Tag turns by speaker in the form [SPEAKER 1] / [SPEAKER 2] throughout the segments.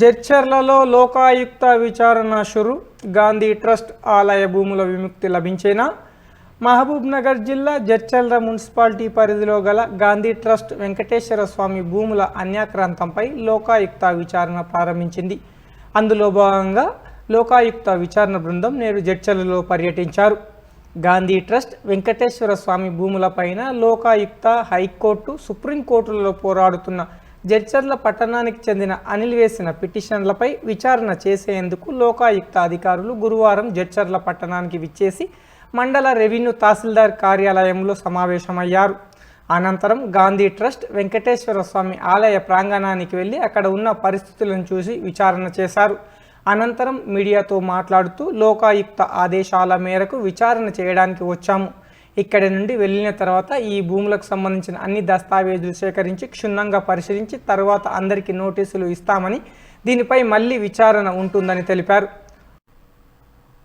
[SPEAKER 1] జడ్చర్లలో లోకాయుక్త విచారణ షురు. గాంధీ ట్రస్ట్ ఆలయ భూముల విముక్తి లభించేనా? మహబూబ్ నగర్ జిల్లా జడ్చర్ల మున్సిపాలిటీ పరిధిలో గల గాంధీ ట్రస్ట్ వెంకటేశ్వర స్వామి భూముల అన్యాక్రాంతంపై లోకాయుక్త విచారణ ప్రారంభించింది. అందులో భాగంగా లోకాయుక్త విచారణ బృందం నేడు జడ్చర్లలో పర్యటించారు. గాంధీ ట్రస్ట్ వెంకటేశ్వర స్వామి భూములపైన లోకాయుక్త హైకోర్టు సుప్రీంకోర్టులలో పోరాడుతున్న జడ్చర్ల పట్టణానికి చెందిన అనిల్ వేసిన పిటిషన్లపై విచారణ చేసేందుకు లోకాయుక్త అధికారులు గురువారం జడ్చర్ల పట్టణానికి విచ్చేసి మండల రెవెన్యూ తహసీల్దార్ కార్యాలయంలో సమావేశమయ్యారు. అనంతరం గాంధీ ట్రస్ట్ వెంకటేశ్వర స్వామి ఆలయ ప్రాంగణానికి వెళ్ళి అక్కడ ఉన్న పరిస్థితులను చూసి విచారణ చేశారు. అనంతరం మీడియాతో మాట్లాడుతూ లోకాయుక్త ఆదేశాల మేరకు విచారణ చేయడానికి వచ్చాము. ఇక్కడి నుండి వెళ్ళిన తర్వాత ఈ భూములకు సంబంధించిన అన్ని దస్తావేజులు సేకరించి క్షుణ్ణంగా పరిశీలించి తర్వాత అందరికీ నోటీసులు ఇస్తామని దీనిపై మళ్ళీ విచారణ ఉంటుందని తెలిపారు.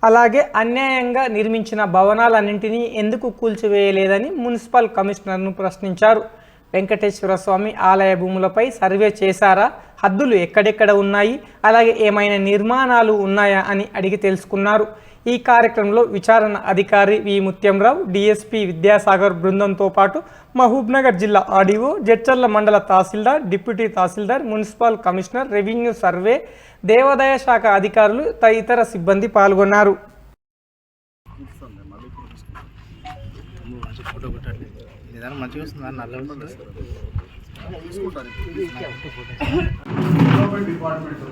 [SPEAKER 1] అలాగే అన్యాయంగా నిర్మించిన భవనాలన్నింటినీ ఎందుకు కూల్చివేయలేదని మున్సిపల్ కమిషనర్ను ప్రశ్నించారు. వెంకటేశ్వర స్వామి ఆలయ భూములపై సర్వే చేశారా? హద్దులు ఎక్కడెక్కడ ఉన్నాయి? అలాగే ఏమైనా నిర్మాణాలు ఉన్నాయా అని అడిగి తెలుసుకున్నారు. ఈ కార్యక్రమంలో విచారణ అధికారి వి. ముత్యంరావు డిఎస్పి విద్యాసాగర్ బృందంతో పాటు మహబూబ్నగర్ జిల్లా ఆర్డీఓ జడ్చర్ల మండల tahsildar deputy tahsildar municipal commissioner revenue survey దేవాదాయ శాఖ అధికారులు తదితర సిబ్బంది పాల్గొన్నారు.
[SPEAKER 2] మంచిగా
[SPEAKER 3] డెవలప్మెంట్ డిపార్ట్మెంట్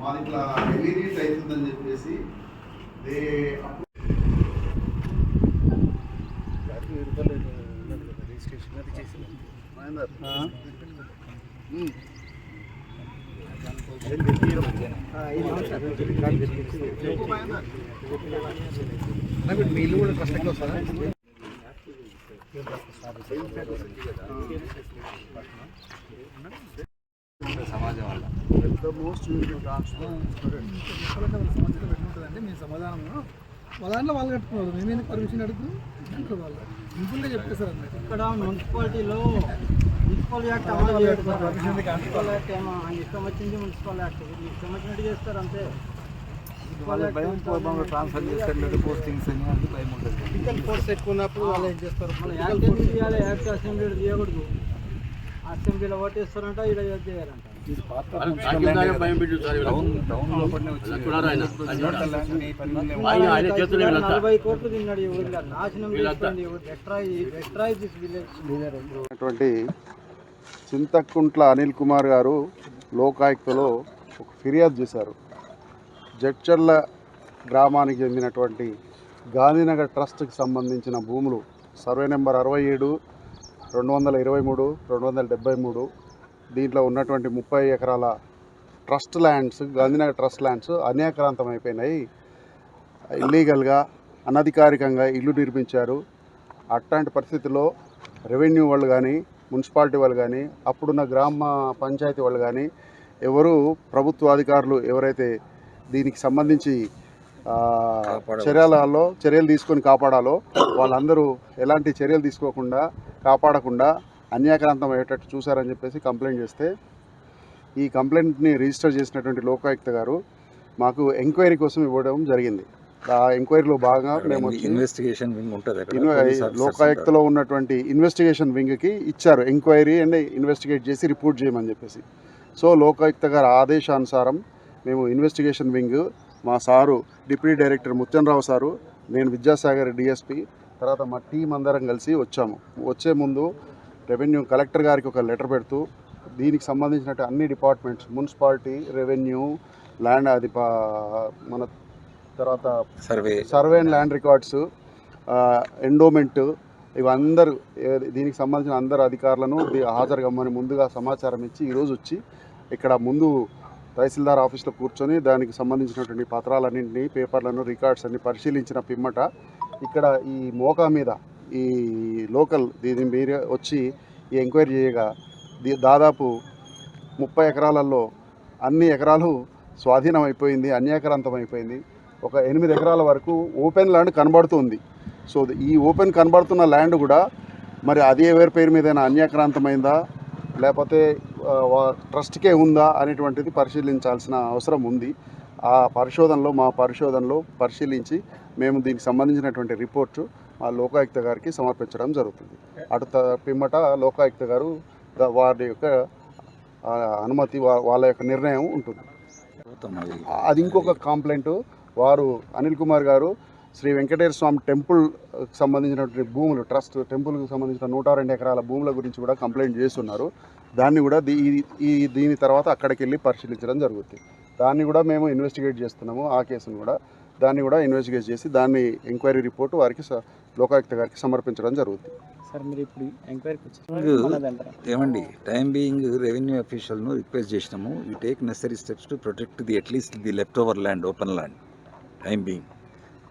[SPEAKER 3] మాది ఇట్లా ఎలిరీట్ అవుతుందని చెప్పేసి దే
[SPEAKER 2] మీళ్ళు కూడా కష్టంగా వస్తారా సమాజం వల్ల
[SPEAKER 3] ద మోస్ట్ యూజ్డ్
[SPEAKER 4] అంటే మీ సమాధానంలో వాళ్ళ దాంట్లో వాళ్ళు కట్టుకున్నారు మేమేందుకు పర్మిషన్ అడుగుతున్నాం అంటారు వాళ్ళు సింపుల్గా చెప్పేశారు అన్నట్టు
[SPEAKER 5] ఇక్కడ మున్సిపాలిటీలో మున్సిపల్ యాక్ట్ అమలు చేయడం సార్ మున్సిపల్ యాక్ట్ ఏమో ఆయన ఇష్టం వచ్చింది మున్సిపల్ యాక్ట్ వీళ్ళు ఇష్టం వచ్చినట్టు చేస్తారు అంతే
[SPEAKER 2] వాళ్ళ భయం పూర్వంగా ట్రాన్స్ఫర్ చేస్తారు పోస్టింగ్స్ అని అది భయం ఉంటుంది.
[SPEAKER 4] పొలిటికల్ ఫోర్స్ ఎక్కువ ఉన్నప్పుడు వాళ్ళు ఏం చేస్తారు?
[SPEAKER 5] మన యాక్ట్ అసెంబ్లీలో ఓటేస్తారంట ఇక్కడ ఏది చేయాలంట? నలభై కోట్లు తిన్నాడు ఈ ఊరిలో. నాశనం
[SPEAKER 3] అటువంటి చింతకుంట్ల అనిల్ కుమార్ గారు లోకాయుక్తలో ఒక ఫిర్యాదు చేశారు. జడ్చర్ల గ్రామానికి చెందినటువంటి గాంధీనగర్ ట్రస్ట్కి సంబంధించిన భూములు సర్వే నెంబర్ అరవై ఏడు రెండు వందల ఇరవై మూడు రెండు వందల డెబ్బై మూడు దీంట్లో ఉన్నటువంటి ముప్పై ఎకరాల trust lands Gandhinagar trust lands అన్యాక్రాంతం అయిపోయినాయి ఇల్లీగల్గా అనధికారికంగా ఇల్లు నిర్మించారు. అట్లాంటి పరిస్థితుల్లో రెవెన్యూ వాళ్ళు కానీ మున్సిపాలిటీ వాళ్ళు కానీ అప్పుడున్న గ్రామ పంచాయతీ వాళ్ళు కానీ ఎవరు ప్రభుత్వ అధికారులు ఎవరైతే దీనికి సంబంధించి చర్యలలో చర్యలు తీసుకొని కాపాడాలో వాళ్ళందరూ ఎలాంటి చర్యలు తీసుకోకుండా కాపాడకుండా అన్యాక్రాంతం అయ్యేటట్టు చూశారని చెప్పేసి కంప్లైంట్ చేస్తే ఈ కంప్లైంట్ని రిజిస్టర్ చేసినటువంటి లోకాయుక్త గారు మాకు ఎంక్వైరీ కోసం ఇవ్వడం జరిగింది. ఆ ఎంక్వైరీలో భాగంగా మేము
[SPEAKER 6] ఇన్వెస్టిగేషన్ వింగ్ ఉంటుంది
[SPEAKER 3] లోకాయుక్తలో ఉన్నటువంటి ఇన్వెస్టిగేషన్ వింగ్కి ఇచ్చారు ఎంక్వైరీ అండ్ ఇన్వెస్టిగేట్ చేసి రిపోర్ట్ చేయమని చెప్పేసి. సో లోకాయుక్త గారి ఆదేశానుసారం మేము ఇన్వెస్టిగేషన్ వింగ్ మా sir deputy director Mutyanarao sir నేను విద్యాసాగర్ డిఎస్పి తర్వాత మా టీం అందరం కలిసి వచ్చాము. వచ్చే ముందు రెవెన్యూ కలెక్టర్ గారికి ఒక లెటర్ పెడుతూ దీనికి సంబంధించినట్టు అన్ని డిపార్ట్మెంట్స్ మున్సిపాలిటీ రెవెన్యూ ల్యాండ్ అది మన తర్వాత
[SPEAKER 6] survey
[SPEAKER 3] survey and land records endowment ఇవందరూ దీనికి సంబంధించిన అందరు అధికారులను హాజరు కమ్మని ముందుగా సమాచారం ఇచ్చి ఈరోజు వచ్చి ఇక్కడ ముందు తహసీల్దార్ ఆఫీస్లో కూర్చొని దానికి సంబంధించినటువంటి పత్రాలన్నింటినీ పేపర్లను రికార్డ్స్ అన్ని పరిశీలించిన పిమ్మట ఇక్కడ ఈ మోకా మీద ఈ లోకల్ దీని మీరు వచ్చి ఈ ఎంక్వైరీ చేయగా దాదాపు ముప్పై ఎకరాలలో అన్ని ఎకరాలు స్వాధీనం అయిపోయింది అన్యాక్రాంతం అయిపోయింది ఒక ఎనిమిది ఎకరాల వరకు ఓపెన్ ల్యాండ్ కనబడుతుంది. సో ఈ ఓపెన్ కనబడుతున్న ల్యాండ్ కూడా మరి అది ఎవరి పేరు మీదైనా అన్యాక్రాంతమైందా లేకపోతే ట్రస్ట్కే ఉందా అనేటువంటిది పరిశీలించాల్సిన అవసరం ఉంది. ఆ పరిశోధనలో మా పరిశోధనలో పరిశీలించి మేము దీనికి సంబంధించినటువంటి రిపోర్టు మా లోకాయుక్త గారికి సమర్పించడం జరుగుతుంది. అటు పిమ్మట లోకాయుక్త గారు వారి యొక్క అనుమతి వాళ్ళ యొక్క నిర్ణయం ఉంటుంది. అది ఇంకొక కాంప్లైంట్ వారు అనిల్ కుమార్ గారు శ్రీ వెంకటేశ్వర స్వామి టెంపుల్ సంబంధించినటువంటి భూములు ట్రస్ట్ టెంపుల్కి సంబంధించిన నూట రెండు ఎకరాల భూముల గురించి కూడా కంప్లైంట్ చేస్తున్నారు. దాన్ని కూడా దీ ఈ- దీని తర్వాత అక్కడికి వెళ్ళి పరిశీలించడం జరుగుతుంది దాన్ని కూడా మేము ఇన్వెస్టిగేట్ చేస్తున్నాము ఆ కేసును కూడా. దాన్ని కూడా ఇన్వెస్టిగేట్ చేసి దాన్ని ఎంక్వైరీ రిపోర్ట్ వారికి లోకాయుక్త గారికి సమర్పించడం జరుగుతుంది
[SPEAKER 5] సార్ మీరు ఇప్పుడు ఎంక్వైరీకి వచ్చారు
[SPEAKER 6] ఏమండి టైం బీయింగ్ రెవెన్యూ అఫీషియల్ను రిక్వెస్ట్ చేసినాము. You take necessary steps to protect the at least the left over land open land time being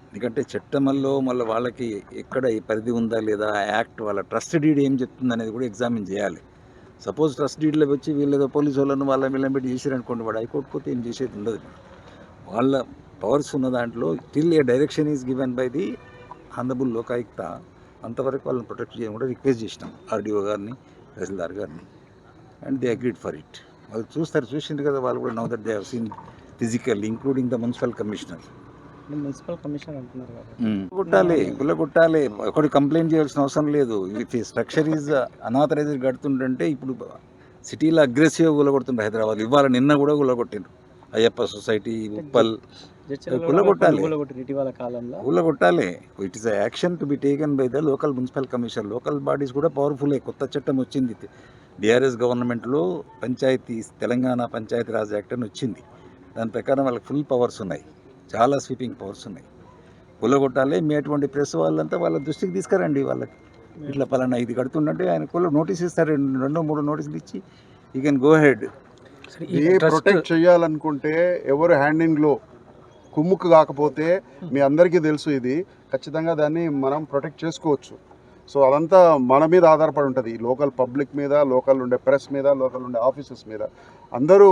[SPEAKER 6] ఎందుకంటే చట్టంలో మళ్ళీ వాళ్ళకి ఎక్కడ ఈ పరిధి ఉందా లేదా యాక్ట్ వాళ్ళ ట్రస్ట్ డీడ్ ఏం చెప్తుంది అనేది కూడా ఎగ్జామిన్ చేయాలి. సపోజ్ ట్రస్ట్ డీడ్లో వచ్చి వీళ్ళు ఏదో పోలీసు వాళ్ళని వాళ్ళ వీళ్ళని పెట్టి చేసారనుకోండి వాడు హైకోర్టు పోతే ఏం చేసేది ఉండదు. వాళ్ళ పవర్స్ ఉన్న దాంట్లో till a direction is given by the honourable Lokayukta అంతవరకు వాళ్ళని ప్రొటెక్ట్ చేయడం కూడా రిక్వెస్ట్ చేసినాం ఆర్డీఓ గారిని తహసీల్దార్ గారిని. And they agreed for it. వాళ్ళు చూస్తారు చూసింది కదా వాళ్ళు కూడా now that they హీన్ physical including the municipal commissioner.
[SPEAKER 5] Municipal commission అంటున్నారు కదా.
[SPEAKER 6] కొట్టాలి గుల్ల కొట్టాలి ఒకటి కంప్లైంట్ చేయాల్సిన అవసరం లేదు. ఇఫ్ ఈ స్ట్రక్చర్ ఈజ్ అనాథరైజ్డ్ కడుతుంటే ఇప్పుడు సిటీలో అగ్రెసివ్గా గుల్లగొడుతుండ్రు హైదరాబాద్ ఇవాళ నిన్న కూడా గుల్లగొట్టిండ్రు Ayyappa society Uppal. It is action to be taken by the local municipal commission local bodies కూడా పవర్ఫుల్లే కొత్త చట్టం వచ్చింది. డిఆర్ఎస్ గవర్నమెంట్లో పంచాయతీ తెలంగాణ పంచాయతీ రాజ్ యాక్ట్ అని వచ్చింది. దాని ప్రకారం వాళ్ళకి ఫుల్ పవర్స్ ఉన్నాయి. చాలా స్వీపింగ్ పవర్స్ ఉన్నాయి. కొట్టాలి మీ అటువంటి ప్రెస్ వాళ్ళంతా వాళ్ళ దృష్టికి తీసుకురండి వాళ్ళకి. ఇట్లా పలానా ఇది కడుతుందంటే ఆయన కుల నోటీస్ ఇస్తారు రెండు మూడు నోటీసులు ఇచ్చి you can go head
[SPEAKER 3] protect చేయాలనుకుంటే ఎవరు హ్యాండింగ్లో కుమ్ముకు కాకపోతే మీ అందరికీ తెలుసు ఇది. ఖచ్చితంగా దాన్ని మనం ప్రొటెక్ట్ చేసుకోవచ్చు. సో అదంతా మన మీద ఆధారపడి ఉంటుంది. లోకల్ పబ్లిక్ మీద లోకల్ ఉండే ప్రెస్ మీద లోకల్ ఉండే ఆఫీసెస్ మీద. అందరూ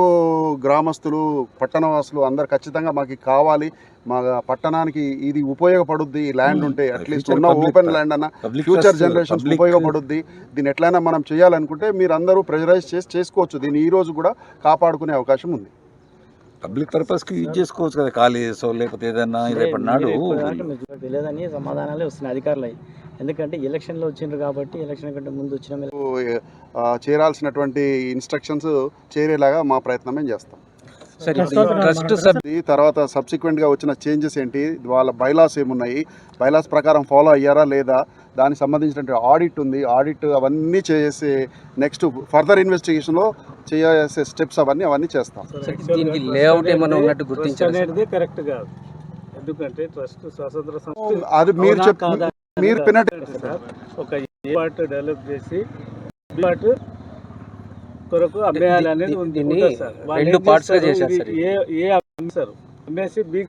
[SPEAKER 3] గ్రామస్తులు పట్టణవాసులు అందరు ఖచ్చితంగా మాకు కావాలి. మా పట్టణానికి ఇది ఉపయోగపడుద్ది. ఈ ల్యాండ్ ఉంటే అట్లీస్ట్ ఉన్న ఓపెన్ ల్యాండ్ అన్న ఫ్యూచర్ జనరేషన్స్ ఉపయోగపడుద్ది. దీన్ని ఎట్లయినా మనం చేయాలనుకుంటే మీరు అందరూ ప్రెజరైజ్ చేసి చేసుకోవచ్చు. దీన్ని ఈ రోజు కూడా కాపాడుకునే అవకాశం ఉంది.
[SPEAKER 6] పబ్లిక్ పర్పస్కి యూజ్ చేసుకోవచ్చు కదా కాలేజెస్ లేకపోతే ఏదైనా రేపటి నాడు
[SPEAKER 5] తెలియదని సమాధానాలే వస్తున్నాయి అధికారులు ఎందుకంటే ఎలక్షన్లో వచ్చిండ్రు కాబట్టి ఎలక్షన్ కంటే ముందు వచ్చిన.
[SPEAKER 3] ఆ, చేరాల్సినటువంటి ఇన్స్ట్రక్షన్స్ చేరేలాగా మా ప్రయత్నం మేము చేస్తాం.
[SPEAKER 1] ట్రస్ట్
[SPEAKER 3] ఈ తర్వాత సబ్సిక్వెంట్గా వచ్చిన చేంజెస్ ఏంటి? వాళ్ళ బైలాస్ ఏమున్నాయి? బైలాస్ ప్రకారం ఫాలో అయ్యారా లేదా? దానికి సంబంధించినటువంటి ఆడిట్ ఉంది. ఆడిట్ అవన్నీ చేసే నెక్స్ట్ ఫర్దర్ ఇన్వెస్టిగేషన్లో చేసే స్టెప్స్ అవన్నీ అవన్నీ చేస్తాం.
[SPEAKER 7] దీనికి లేఅవుట్ ఏమైనా ఉన్నట్టు గుర్తించారు
[SPEAKER 8] అనేది కరెక్ట్ కాదు. ఎందుకంటే ట్రస్ట్ స్వతంత్ర సంస్థ
[SPEAKER 3] అది మీరు
[SPEAKER 8] అవునా
[SPEAKER 3] చెప్
[SPEAKER 8] కాదా?
[SPEAKER 3] మీరు పినట్
[SPEAKER 8] సార్ ఒక ఏ పార్ట్ డెవలప్ చేసి బి పార్ట్ కొరకు అమ్మేయాలి అనేది ఉంది.
[SPEAKER 7] రెండు సార్
[SPEAKER 8] ఏ ఏ అమ్మేస్తారు అమ్మేసి బి